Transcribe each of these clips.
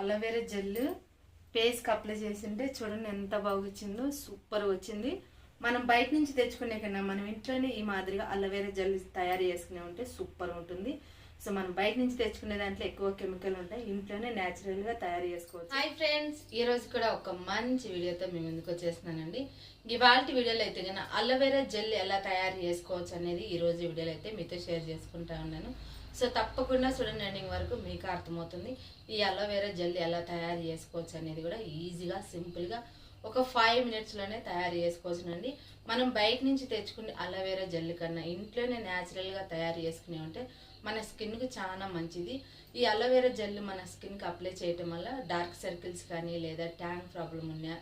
Aloe vera gel పేస్కి apply చేసింటే చూడండి ఎంత బాగా వచ్చిందో సూపర్ వచ్చింది. మనం బయట నుంచి తెచ్చుకునే కన్నా మనం ఇంట్లోనే ఈ మాదిరిగా అలోవెరా జెల్ తయారు చేసుకునే ఉంటే సూపర్ ఉంటుంది. సో మనం బయట నుంచి తెచ్చుకునే దాంట్లో ఎక్కువ కెమికల్ ఉంటాయి. ఇంట్లోనే న్యాచురల్గా తయారు చేసుకోవచ్చు. హాయ్ ఫ్రెండ్స్ ఈ రోజు కూడా ఒక మంచి వీడియోతో మేము ముందుకు వచ్చేస్తున్నానండి. ఇవాళ వీడియోలో అయితే కన్నా అలోవెరా జెల్ ఎలా తయారు చేసుకోవచ్చు అనేది ఈ రోజు వీడియోలో అయితే మీతో షేర్ చేసుకుంటా ఉన్నాను. సో తప్పకుండా చూడండి ఎండింగ్ వరకు మీకు అర్థమవుతుంది ఈ అలోవెరా జెల్ ఎలా తయారు చేసుకోవచ్చు అనేది కూడా ఈజీగా సింపుల్గా ఒక ఫైవ్ మినిట్స్లోనే తయారు చేసుకోవచ్చునండి మనం బయట నుంచి తెచ్చుకునే అలోవెరా జెల్ కన్నా ఇంట్లోనే న్యాచురల్గా తయారు చేసుకునే ఉంటే మన స్కిన్కి చాలా మంచిది. ఈ అలోవెరా జెల్ మన స్కిన్కి అప్లై చేయటం వల్ల డార్క్ సర్కిల్స్ కానీ లేదా ట్యాంక్ ప్రాబ్లం ఉన్నా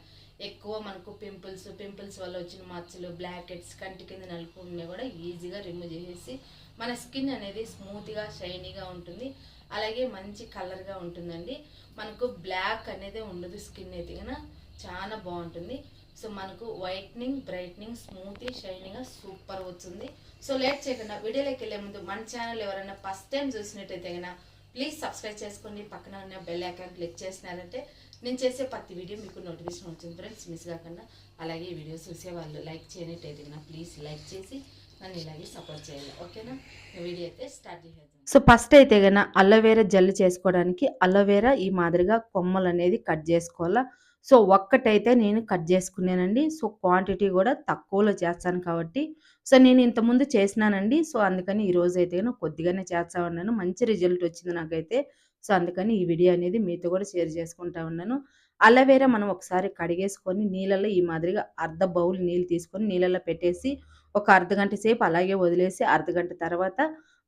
ఎక్కువ మనకు పింపుల్స్ పింపుల్స్ వల్ల వచ్చిన మచ్చలు బ్లాకెట్స్ కంటి కింద నలుపు ఉన్నా కూడా ఈజీగా రిమూవ్ చేసేసి మన స్కిన్ అనేది స్మూత్గా షైనీగా ఉంటుంది. అలాగే మంచి కలర్గా ఉంటుందండి. మనకు బ్లాక్ అనేది ఉండదు స్కిన్ అయితే కనుక చాలా బాగుంటుంది. సో మనకు whitening brightening smoothie shining super వచ్చింది. సో లేట్ చేయకుండా వీడియోలోకి వెళ్ళే ముందు మన ఛానల్ ఎవరైనా ఫస్ట్ టైం చూసినట్టయితే కనుక ప్లీజ్ సబ్స్క్రైబ్ చేసుకోండి పక్కన ఉన్న బెల్ ఐకాన్ క్లిక్ చేసినారంటే నేను చేసే ప్రతి వీడియో మీకు నోటిఫికేషన్ వచ్చింది ఫ్రెండ్స్ మిస్ కాకుండా. అలాగే ఈ వీడియో చూసేవాళ్ళు లైక్ చేయనట్టయితే కనుక ప్లీజ్ లైక్ చేసి నన్ను ఇలాగే సపోర్ట్ చేయాలి. ఓకేనా? వీడియో అయితే స్టార్ట్ చేసేది సో ఫస్ట్ అయితే కన్నా అలోవేరా జెల్ చేసుకోవడానికి అలోవేరా ఈ మాదిరిగా కొమ్మలు అనేది కట్ చేసుకోవాలా? సో ఒక్కటైతే నేను కట్ చేసుకున్నానండి. సో క్వాంటిటీ కూడా తక్కువలో చేస్తాను కాబట్టి. సో నేను ఇంతకుముందు చేసినానండి. సో అందుకని ఈరోజు అయితే నేను కొద్దిగానే చేస్తా ఉన్నాను. మంచి రిజల్ట్ వచ్చింది నాకైతే. సో అందుకని ఈ వీడియో అనేది మీతో కూడా షేర్ చేసుకుంటా ఉన్నాను. అలోవేరా మనం ఒకసారి కడిగేసుకొని నీళ్ళలో ఈ మాదిరిగా అర్ధ బౌల్ నీళ్ళు తీసుకొని నీళ్ళలో పెట్టేసి ఒక అర్ధ గంట సేపు అలాగే వదిలేసి అర్ధ గంట తర్వాత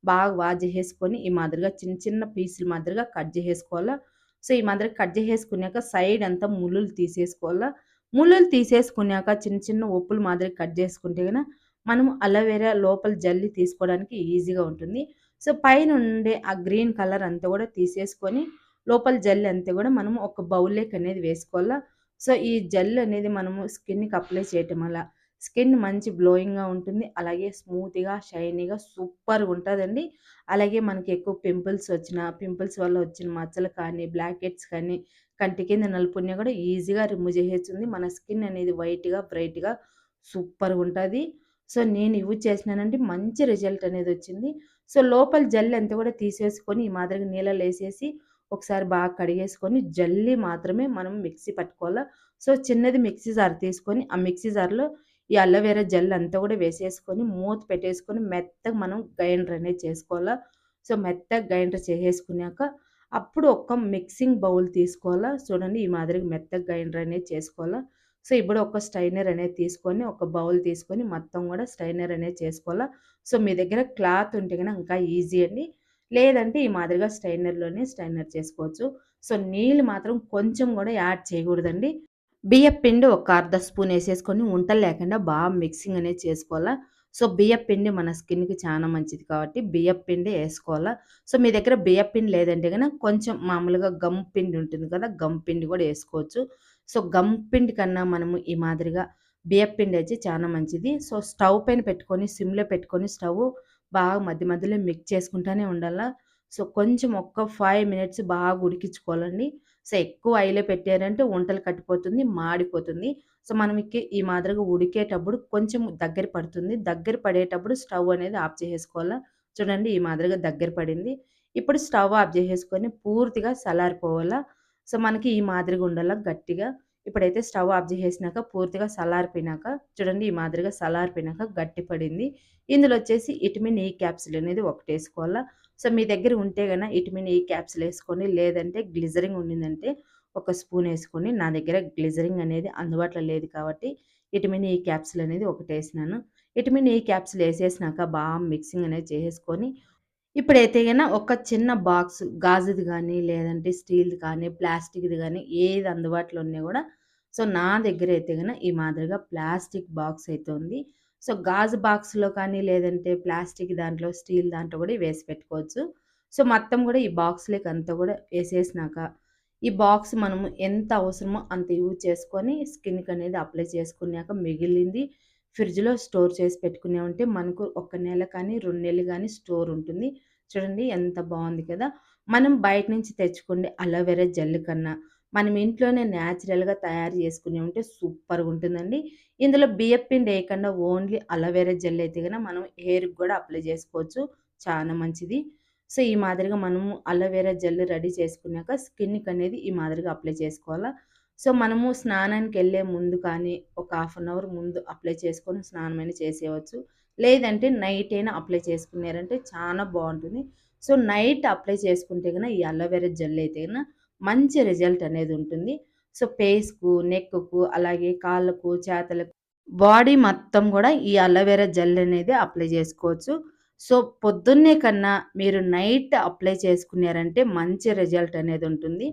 బాగా వాష్ చేసుకొని ఈ మాదిరిగా చిన్న చిన్న పీసులు మాదిరిగా కట్ చేసేసుకోవాలా? సో ఈ మాదిరి కట్ చేసేసుకున్నాక సైడ్ అంతా ముళ్ళులు తీసేసుకోవాలా? ముళ్ళులు తీసేసుకున్నాక చిన్న చిన్న ఉప్పులు మాదిరి కట్ చేసుకుంటే కనుక మనం అలోవెరా లోపల జల్లి తీసుకోవడానికి ఈజీగా ఉంటుంది. సో పైన ఉండే ఆ గ్రీన్ కలర్ అంతా కూడా తీసేసుకొని లోపల జల్లి అంతా కూడా మనం ఒక బౌల్లోకి అనేది వేసుకోవాలా? సో ఈ జెల్ అనేది మనము స్కిన్కి అప్లై చేయటం అలా స్కిన్ మంచి గ్లోయింగ్గా ఉంటుంది. అలాగే స్మూత్గా షైనీగా సూపర్గా ఉంటుందండి. అలాగే మనకి ఎక్కువ పింపుల్స్ వచ్చిన పింపుల్స్ వల్ల వచ్చిన మచ్చలు కానీ బ్లాక్ హెడ్స్ కానీ కంటి కింద నలుపుణ్యం కూడా ఈజీగా రిమూవ్ చేసేస్తుంది. మన స్కిన్ అనేది వైట్గా బ్రైట్గా సూపర్గా ఉంటుంది. సో నేను యూజ్ చేసినానంటే మంచి రిజల్ట్ అనేది వచ్చింది. సో లోపల జల్లి అంతా కూడా తీసేసుకొని ఈ మాదిరిగా నీళ్ళలో వేసేసి ఒకసారి బాగా కడిగేసుకొని జల్లి మాత్రమే మనం మిక్సీ పట్టుకోవాలి? సో చిన్నది మిక్సీ జార్ తీసుకొని ఆ మిక్సీ జార్లో ఈ అలోవెరా జెల్ అంతా కూడా వేసేసుకొని మూత పెట్టేసుకొని మెత్తగా మనం గ్రైండర్ అనేది చేసుకోవాలా? సో మెత్తగా గ్రైండర్ చేసేసుకున్నాక అప్పుడు ఒక మిక్సింగ్ బౌల్ తీసుకోవాలా? చూడండి ఈ మాదిరిగా మెత్తగా గ్రైండర్ అనేది చేసుకోవాలా? సో ఇప్పుడు ఒక స్టైనర్ అనేది తీసుకొని ఒక బౌల్ తీసుకొని మొత్తం కూడా స్టైనర్ అనేది చేసుకోవాలా? సో మీ దగ్గర క్లాత్ ఉంటే కనుక ఇంకా ఈజీ అండి. లేదంటే ఈ మాదిరిగా స్టైనర్లోనే స్టైనర్ చేసుకోవచ్చు. సో నీళ్ళు మాత్రం కొంచెం కూడా యాడ్ చేయకూడదండి. బియ్యం పిండి ఒక అర్ధ స్పూన్ వేసేసుకొని ఉంటలు లేకుండా బాగా మిక్సింగ్ అనేది చేసుకోవాలా. సో బియ్యం పిండి మన స్కిన్కి చాలా మంచిది కాబట్టి బియ్యం పిండి వేసుకోవాలా. సో మీ దగ్గర బియ్యం పిండి లేదంటే కనుక కొంచెం మామూలుగా గమ్ పిండి ఉంటుంది కదా గమ్ పిండి కూడా వేసుకోవచ్చు. సో గమ్ పిండి కన్నా మనము ఈ మాదిరిగా బియ్యం పిండి వచ్చి చాలా మంచిది. సో స్టవ్ పైన పెట్టుకొని సిమ్లో పెట్టుకొని స్టవ్ బాగా మధ్య మధ్యలో మిక్స్ చేసుకుంటూనే ఉండాలా. సో కొంచెం ఒక్క ఫైవ్ మినిట్స్ బాగా ఉడికించుకోవాలండి. సో ఎక్కువ ఐలో పెట్టారంటే వంటలు కట్టిపోతుంది మాడిపోతుంది. సో మనకి ఈ మాదిరిగా ఉడికేటప్పుడు కొంచెం దగ్గర పడుతుంది. దగ్గర పడేటప్పుడు స్టవ్ అనేది ఆఫ్ చేసేసుకోవాలా? చూడండి ఈ మాదిరిగా దగ్గర పడింది. ఇప్పుడు స్టవ్ ఆఫ్ చేసేసుకొని పూర్తిగా సలారిపోవాలా? సో మనకి ఈ మాదిరిగా ఉండాలా గట్టిగా. ఇప్పుడైతే స్టవ్ ఆఫ్ చేసేసినాక పూర్తిగా సలారిపోయినాక చూడండి ఈ మాదిరిగా సలారిపోయినాక గట్టి పడింది. ఇందులో వచ్చేసి ఇటమిన్ ఈ క్యాప్సిల్ అనేది ఒకటి వేసుకోవాలా? సో మీ దగ్గర ఉంటే కన్నా విటమిన్ ఈ క్యాప్సులు వేసుకొని లేదంటే గ్లిజరింగ్ ఉండిందంటే ఒక స్పూన్ వేసుకొని నా దగ్గర గ్లిజరింగ్ అనేది అందుబాటులో లేదు కాబట్టి విటమిన్ ఈ క్యాప్సిల్ అనేది ఒకటి వేసినాను. విటమిన్ ఈ క్యాప్సిల్ వేసేసినాక బాగా మిక్సింగ్ అనేది చేసేసుకొని ఇప్పుడైతే కన్నా ఒక చిన్న బాక్స్ గాజుది కానీ లేదంటే స్టీల్ది కానీ ప్లాస్టిక్ది కానీ ఏది అందుబాటులో ఉన్నా కూడా సో నా దగ్గర అయితే కన్నా ఈ మాదిరిగా ప్లాస్టిక్ బాక్స్ అయితే ఉంది. సో గాజు బాక్స్లో కానీ లేదంటే ప్లాస్టిక్ దాంట్లో స్టీల్ దాంట్లో కూడా వేసి పెట్టుకోవచ్చు. సో మొత్తం కూడా ఈ బాక్స్లోకి అంతా కూడా వేసేసినాక ఈ బాక్స్ మనము ఎంత అవసరమో అంత యూజ్ చేసుకొని స్కిన్కి అనేది అప్లై చేసుకున్నాక మిగిలింది ఫ్రిడ్జ్లో స్టోర్ చేసి పెట్టుకునే ఉంటే మనకు ఒక నెల కానీ రెండు నెలలు కానీ స్టోర్ ఉంటుంది. చూడండి ఎంత బాగుంది కదా! మనం బయట నుంచి తెచ్చుకునే అలోవెరా జెల్ కన్నా మనం ఇంట్లోనే న్యాచురల్‌గా తయారు చేసుకునేవి ఉంటే సూపర్‌గా ఉంటుందండి. ఇందులో బియ్యం పిండి వేయకుండా ఓన్లీ అలోవెరా జెల్ అయితే కనుక మనం హెయిర్‌కి కూడా అప్లై చేసుకోవచ్చు. చాలా మంచిది. సో, ఈ మాదిరిగా మనము అలోవెరా జెల్ రెడీ చేసుకున్నాక స్కిన్‌కనేది ఈ మాదిరిగా అప్లై చేసుకోవాలా. సో, మనము స్నానానికి వెళ్ళే ముందు కానీ, ఒక హాఫ్ అన్ అవర్ ముందు అప్లై చేసుకొని స్నానమైనా చేసేయవచ్చు. లేదంటే నైట్ అయినా అప్లై చేసుకున్నారంటే చాలా బాగుంటుంది సో, నైట్ అప్లై చేసుకుంటే కనుక ఈ అలోవెరా జెల్ అయితే కనుక మంచి రిజల్ట్ అనేది ఉంటుంది. సో, ఫేస్‌కు, నెక్‌కు అలాగే కాళ్ళకు, చేతలకు బాడీ మొత్తం కూడా ఈ అలోవెరా జెల్ అనేది అప్లై చేసుకోవచ్చు. సో, పొద్దున్నే కన్నా మీరు నైట్ అప్లై చేసుకున్నారంటే మంచి రిజల్ట్ అనేది ఉంటుంది.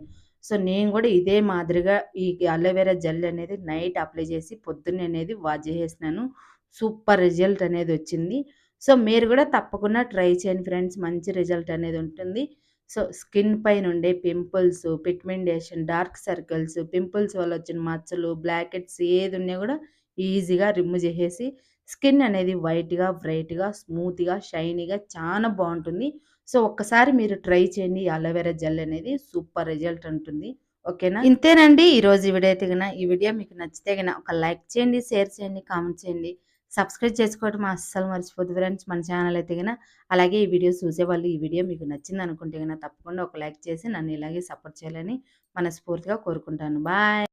సో, నేను కూడా ఇదే మాదిరిగా ఈ అలోవెరా జెల్ అనేది నైట్ అప్లై చేసి పొద్దున్నే అనేది వాష్ చేసినాను సూపర్ రిజల్ట్ అనేది వచ్చింది. సో, మీరు కూడా తప్పకుండా ట్రై చేయండి ఫ్రెండ్స్. మంచి రిజల్ట్ అనేది ఉంటుంది. సో, స్కిన్ పైన ఉండే pimples, pigmentation, dark circles, pimples వల్ల వచ్చిన మచ్చలు, బ్లాకెట్స్ ఏది ఉన్నా కూడా ఈజీగా రిమూవ్ చేసేసి స్కిన్ అనేది వైట్‌గా, బ్రైట్‌గా, స్మూత్‌గా, షైనీగా చాలా బాగుంటుంది సో, ఒక్కసారి మీరు ట్రై చేయండి. అలోవెరా జెల్ అనేది సూపర్ రిజల్ట్ ఉంటుంది. ఓకేనా? ఇంతేనండి ఈరోజు ఈ వీడియో అయితే ఈ వీడియో మీకు నచ్చితే గన ఒక లైక్ చేయండి, షేర్ చేయండి, కామెంట్ చేయండి. సబ్స్క్రైబ్ చేసుకోవటం అస్సలు మర్చిపోద్దు ఫ్రెండ్స్ మన ఛానల్ అయితే గన. అలాగే ఈ వీడియో చూసేవాళ్ళు ఈ వీడియో మీకు నచ్చిందనుకుంటే గన తప్పకుండా ఒక లైక్ చేసి నన్ను ఇలాగే సపోర్ట్ చేయాలని మనస్ఫూర్తిగా కోరుకుంటాను. బాయ్.